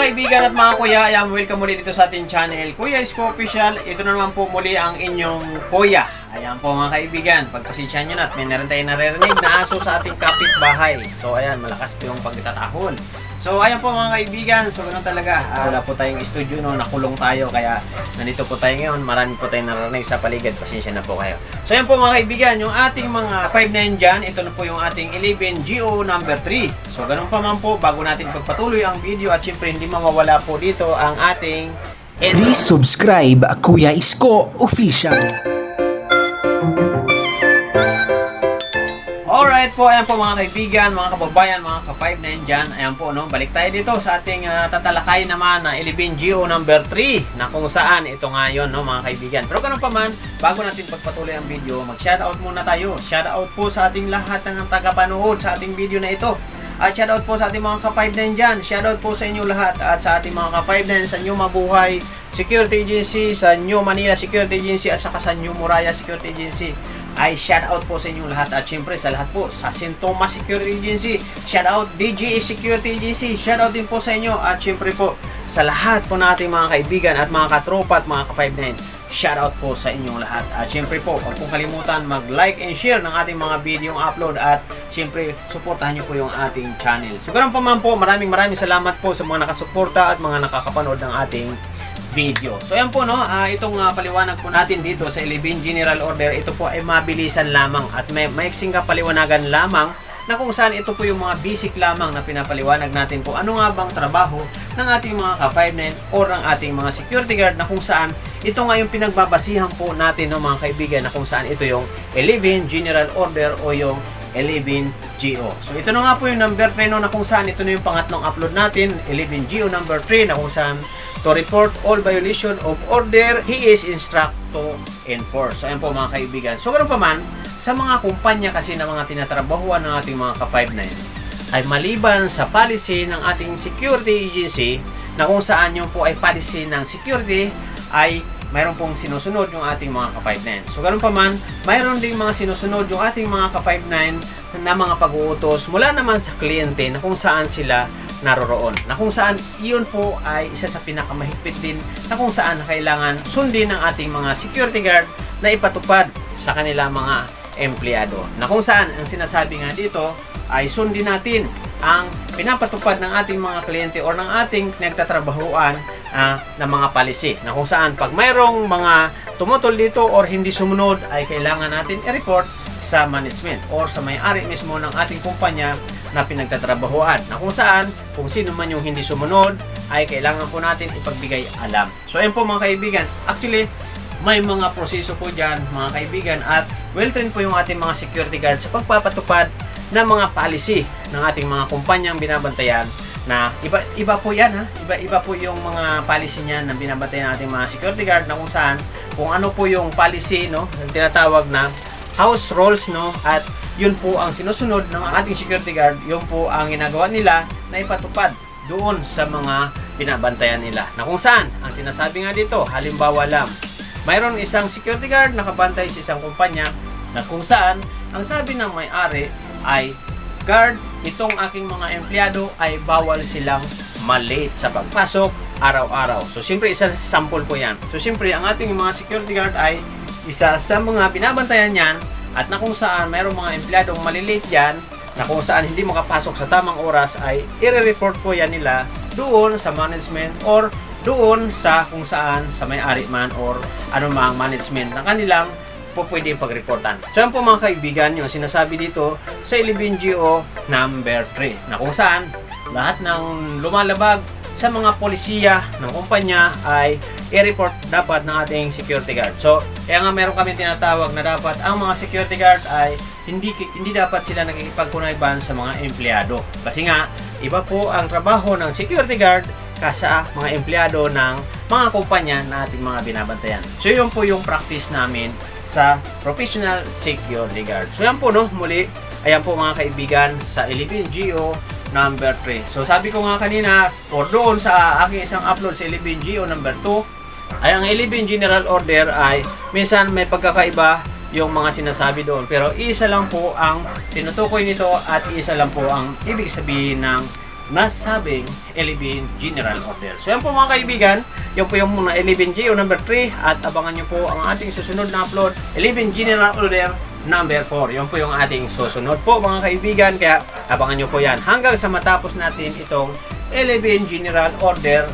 kaibigan at mga kuya, ayan, welcome muli dito sa ating channel. Kuya Isko Official, ito na naman po muli ang inyong kuya. Ayan po mga kaibigan, pagpasensyahan nyo na at may narin tayo naririnig na aso sa ating kapitbahay. So ayan, malakas po yung pagtatahol. So ayan po mga kaibigan, so ganun talaga. Ah, wala po tayong studio no, nakulong tayo kaya nandito po tayo ngayon. Marami po tayong naririnig sa paligid, pasensya na po kayo. So ayan po mga kaibigan, yung ating mga 5-9 dyan, ito na po yung ating 11 GO number 3. So ganun pa man po, bago natin pagpatuloy ang video at syempre hindi mawawala po dito ang ating Please subscribe Kuya Isko Official. Alright po, ayan po mga kaibigan, mga kababayan, mga ka-5 na dyan. Ayan po, no? balik tayo dito sa ating ah, tatalakay naman na 11 GO number 3 na kung saan ito nga yun, no, mga kaibigan. Pero ganun pa man, bago natin pagpatuloy ang video, mag-shoutout muna tayo. Shoutout po sa ating lahat ng tagapanood sa ating video na ito. At shoutout po sa ating mga ka-5 dyan. Shoutout po sa inyo lahat at sa ating mga ka-5 sa New Mabuhay Security Agency, sa New Manila Security Agency at saka sa New Muraya Security Agency ay shout out po sa inyong lahat. At syempre sa lahat po sa St. Thomas Security Agency shout out DGA Security Agency shout out din po sa inyo. At syempre po sa lahat po nating mga kaibigan at mga katropa at mga ka-59 shout out po sa inyong lahat. At syempre po huwag pong kalimutan mag like and share ng ating mga video upload at syempre suportahan nyo po yung ating channel. So ganun pa man po maraming maraming salamat po sa mga nakasuporta at mga nakakapanood ng ating video. So yan po no, ah, itong ah, paliwanag po natin dito sa 11 General Order, ito po ay mabilisan lamang at may maiksing kapaliwanagan lamang na kung saan ito po yung mga basic lamang na pinapaliwanag natin po ano nga bang trabaho ng ating mga ka-59 or ng ating mga security guard na kung saan ito nga yung pinagbabasihan po natin ng mga kaibigan na kung saan ito yung 11 General Order o yung 11 GO. So ito na nga po yung number 3 no, na kung saan ito na yung pangatlong upload natin, 11 GO number 3 na kung saan to report all violation of order, he is instruct to enforce. So ayan po mga kaibigan. So ganoon pa man, sa mga kumpanya kasi na mga tinatrabahuan ng ating mga ka-59 ay maliban sa policy ng ating security agency na kung saan yung po ay policy ng security ay mayroon pong sinusunod yung ating mga ka-59. So ganun pa man, mayroon ding mga sinusunod yung ating mga ka-59 na mga pag-uutos mula naman sa kliyente na kung saan sila naroroon. Na kung saan iyon po ay isa sa pinakamahigpit din na kung saan kailangan sundin ng ating mga security guard na ipatupad sa kanila mga empleyado. Na kung saan ang sinasabi nga dito ay sundin natin ang pinapatupad ng ating mga kliyente or ng ating pinagtatrabahuan ah, na mga policy. Na kung saan pag mayroong mga tumutol dito or hindi sumunod ay kailangan natin i-report sa management or sa may-ari mismo ng ating kumpanya na pinagtatrabahuan. Na kung saan, kung sino man yung hindi sumunod, ay kailangan po natin ipagbigay alam. So ayun po mga kaibigan, actually, may mga proseso po dyan mga kaibigan at well-trained po yung ating mga security guard sa pagpapatupad ng mga policy ng ating mga kumpanyang binabantayan na iba iba po yan ha? Iba iba po yung mga policy niyan na binabantayan ng ating mga security guard na kung saan kung ano po yung policy no tinatawag na house rules no at yun po ang sinusunod ng ating security guard yun po ang ginagawa nila na ipatupad doon sa mga binabantayan nila. Na kung saan ang sinasabi nga dito halimbawa lang mayroon isang security guard nakabantay sa isang kumpanya na kung saan ang sabi ng may-ari ay guard itong aking mga empleyado ay bawal silang malate sa pagpasok araw-araw. So siyempre isa sa sample po yan. So siyempre ang ating mga security guard ay isa sa mga binabantayan yan at na kung saan mayroong mga empleyadong malilate yan na kung saan hindi makapasok sa tamang oras ay i-report po yan nila doon sa management or doon sa kung saan sa may-ari man or anumang management na kanilang po pwede pag-reportan. So yan po mga kaibigan yung sinasabi dito sa 11GO number 3 na kung saan lahat ng lumalabag sa mga polisiya ng kumpanya ay i-report dapat ng ating security guard. So, kaya nga meron kami tinatawag na dapat ang mga security guard ay hindi hindi dapat sila nakikipagkunayban sa mga empleyado. Kasi nga, iba po ang trabaho ng security guard kasa mga empleyado ng mga kumpanya na ating mga binabantayan. So, yun po yung practice namin sa professional security guard. So, yan po no, muli, ayan po mga kaibigan sa 11GO number 3. So sabi ko nga kanina, or doon sa aking isang upload sa 11GO number 2, ay ang 11 general order ay minsan may pagkakaiba yung mga sinasabi doon. Pero isa lang po ang tinutukoy nito at isa lang po ang ibig sabihin ng nasabing 11 General Order. So yan po mga kaibigan, yun po yung muna 11 GO number 3 at abangan nyo po ang ating susunod na upload 11 General Order number 4. Yun po yung ating susunod po mga kaibigan kaya abangan nyo po yan hanggang sa matapos natin itong 11 General Order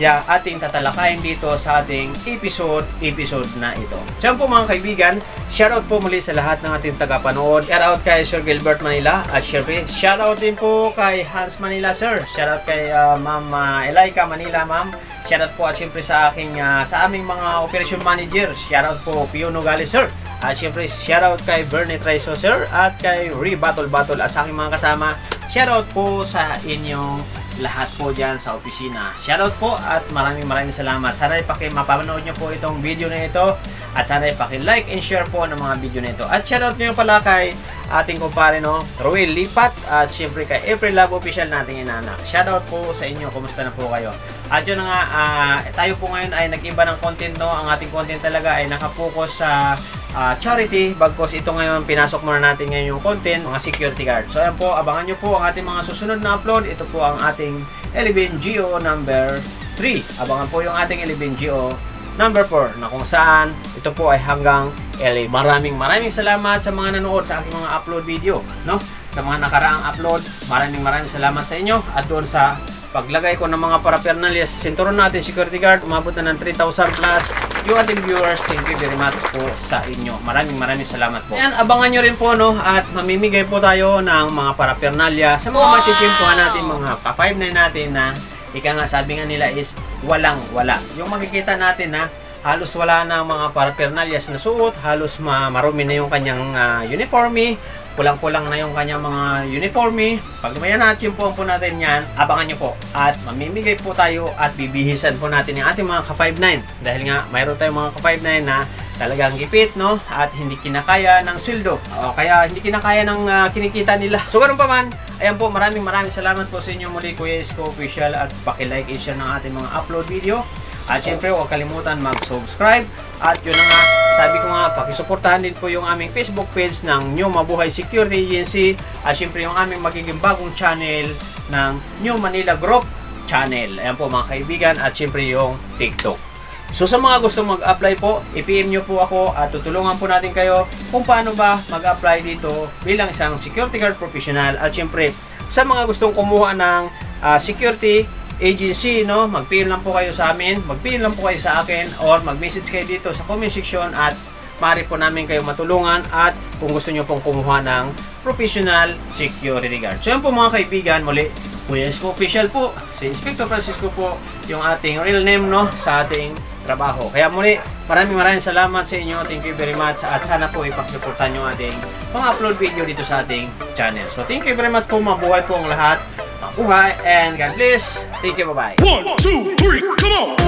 ya ating tatalakayin dito sa ating episode episode na ito. So po mga kaibigan, shoutout po muli sa lahat ng ating tagapanood. Shoutout kay Sir Gilbert Manila at syempre shoutout din po kay Hans Manila Sir. Shoutout kay uh, Ma'am uh, Elaika Manila Ma'am. Shoutout po at syempre sa aking uh, sa aming mga operation manager. Shoutout po Pio Nogales Sir. At syempre shoutout kay Bernie Traiso Sir at kay Re Battle Battle at sa aking mga kasama. Shoutout po sa inyong lahat po dyan sa opisina. Shoutout po at maraming maraming salamat. Sana ipaki mapapanood nyo po itong video na ito at sana ipaki-like and share po ng mga video na ito. At shoutout nyo pala kay ating kumpare no, Ruel Lipat at syempre kay April Love Official nating inanak. Shoutout po sa inyo. Kumusta na po kayo? At yun na nga, ah, tayo po ngayon ay nag-iba ng content no. Ang ating content talaga ay nakapokus sa ah, charity bagkos ito ngayon pinasok muna natin ngayon yung content mga security guard. So ayan po abangan nyo po ang ating mga susunod na upload. Ito po ang ating 11 GO number 3 abangan po yung ating 11 GO number 4 na kung saan ito po ay hanggang LA maraming maraming salamat sa mga nanood sa aking mga upload video no? Sa mga nakaraang upload maraming maraming salamat sa inyo at doon sa paglagay ko ng mga paraphernalia sa sinturon natin security guard umabot na ng 3,000 plus. Yung ating viewers thank you very much po sa inyo. Maraming maraming salamat po. Ayan, abangan nyo rin po no? At mamimigay po tayo ng mga paraphernalia sa mga machichimpuhan natin mga pa-5 natin na ika nga sabi nga nila is walang wala yung makikita natin na halos wala na ang mga paraphernalias na suot, halos ma marumi na yung kanyang ah, uniforme, kulang-kulang na yung kanyang mga uniforme. Pag lumayan natin po po natin yan, abangan nyo po. At mamimigay po tayo at bibihisan po natin yung ating mga ka-59. Dahil nga, mayroon tayong mga ka-59 na talagang gipit, no? At hindi kinakaya ng sweldo. O kaya hindi kinakaya ng ah, kinikita nila. So, ganun pa man, ayan po, maraming maraming salamat po sa inyo muli, Kuya Isko Official. At pakilike and share ng ating mga upload video. At syempre, huwag kalimutan mag-subscribe. At yun na nga, sabi ko nga, pakisuportahan din po yung aming Facebook page ng New Mabuhay Security Agency. At syempre, yung aming magiging bagong channel ng New Manila Group channel. Ayan po mga kaibigan. At syempre, yung TikTok. So sa mga gusto mag-apply po, i-PM nyo po ako at tutulungan po natin kayo kung paano ba mag-apply dito bilang isang security guard professional. At syempre, sa mga gustong kumuha ng ah, security agency, no, mag-PM lang po kayo sa amin, mag-PM lang po kayo sa akin or mag-message kayo dito sa comment section at maaari po namin kayo matulungan at kung gusto nyo pong kumuha ng professional security guard. So yan po mga kaibigan, muli, Kuya Isko Official po, si Inspector Francisco po, yung ating real name no, sa ating trabaho. Kaya muli, maraming maraming salamat sa inyo. Thank you very much at sana po ipagsuportan nyo ating mga upload video dito sa ating channel. So thank you very much po, mabuhay po ang lahat mabuhay, and God bless. Thank you, bye-bye. One, two, three, come on!